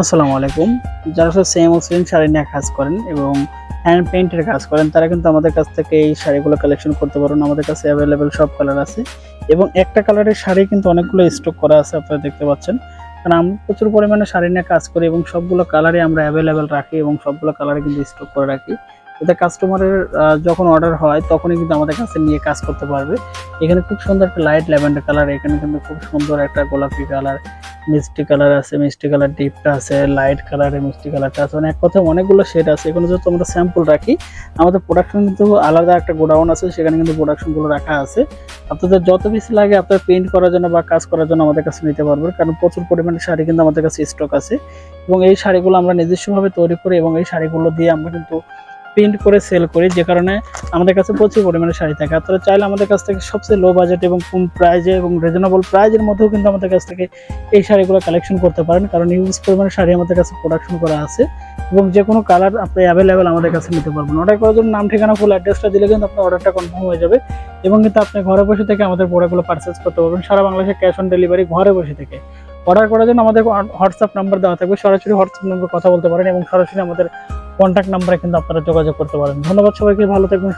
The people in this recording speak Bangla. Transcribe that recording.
আসসালামু আলাইকুম। যারা সব সেম মুসলিম শাড়ি নিয়ে কাজ করেন এবং হ্যান্ড পেইন্টের কাজ করেন, তারা কিন্তু আমাদের কাছ থেকে এই শাড়িগুলো কালেকশন করতে পারেন আমাদের কাছে অ্যাভেলেবেল সব কালার আছে এবং একটা কালারের শাড়ি কিন্তু অনেকগুলো স্টক করা আছে আপনারা দেখতে পাচ্ছেন। কারণ আমরা প্রচুর পরিমাণে শাড়ি নিয়ে কাজ করি এবং সবগুলো কালারই আমরা অ্যাভেলেবেল রাখি এবং সবগুলো কালারে কিন্তু স্টক করে রাখি। এতে কাস্টমারের যখন অর্ডার হয়, তখনই কিন্তু আমাদের কাছে নিয়ে কাজ করতে পারবে। এখানে খুব সুন্দর একটা লাইট ল্যাভেন্ডার কালার এখানে কিন্তু খুব সুন্দর একটা গোলাপি কালার মিষ্টি কালার আছে, মিষ্টি কালার ডিপটা আছে লাইট কালারের মিষ্টি কালারটা আছে মানে এক কথায় অনেকগুলো শেড আছে। এখানে যদি আমরা স্যাম্পল রাখি, আমাদের প্রোডাকশন কিন্তু আলাদা একটা গোডাউন আছে, সেখানে কিন্তু প্রোডাকশনগুলো রাখা আছে। আপনাদের যত বেশি লাগে আপনার পেইন্ট করার জন্য বা কাজ করার জন্য আমাদের কাছে নিতে পারবেন, কারণ প্রচুর পরিমাণে শাড়ি কিন্তু আমাদের কাছে স্টক আছে। এবং এই শাড়িগুলো আমরা নিজস্বভাবে তৈরি করি এবং এই শাড়িগুলো দিয়ে আমরা কিন্তু প্রিন্ট করে সেল করি, যে কারণে আমাদের কাছে প্রচুর পরিমাণে শাড়ি থাকে। আপনারা চাইলে আমাদের কাছ থেকে সবচেয়ে লো বাজেট এবং কম প্রাইজে এবং রিজনেবল প্রাইজের মধ্যেও কিন্তু আমাদের কাছ থেকে এই শাড়িগুলো কালেকশন করতে পারেন, কারণ ইউজ পরিমাণে শাড়ি আমাদের কাছে প্রোডাকশন করা আছে এবং যে কোনো কালার আপনি অ্যাভেলেবেল আমাদের কাছে নিতে পারবেন। অর্ডার করার জন্য নাম, ঠিকানা ফুল অ্যাড্রেসটা দিলে কিন্তু আপনার অর্ডারটা কনফার্ম হয়ে যাবে এবং কিন্তু আপনি ঘরে বসে থেকে আমাদের প্রোডাক্টগুলো পারচেস করতে পারবেন। সারা বাংলাদেশে ক্যাশ অন ডেলিভারি ঘরে বসে থেকে। অর্ডার করার জন্য আমাদের হোয়াটসঅ্যাপ নাম্বার দেওয়া থাকবে। সরাসরি হোয়াটসঅ্যাপ নাম্বার কথা বলতে পারেন এবং সরাসরি আমাদের কন্ট্যাক্ট নাম্বারে কিন্তু আপনারা যোগাযোগ করতে পারেন। ধন্যবাদ সবাইকে ভালো থাকবেন।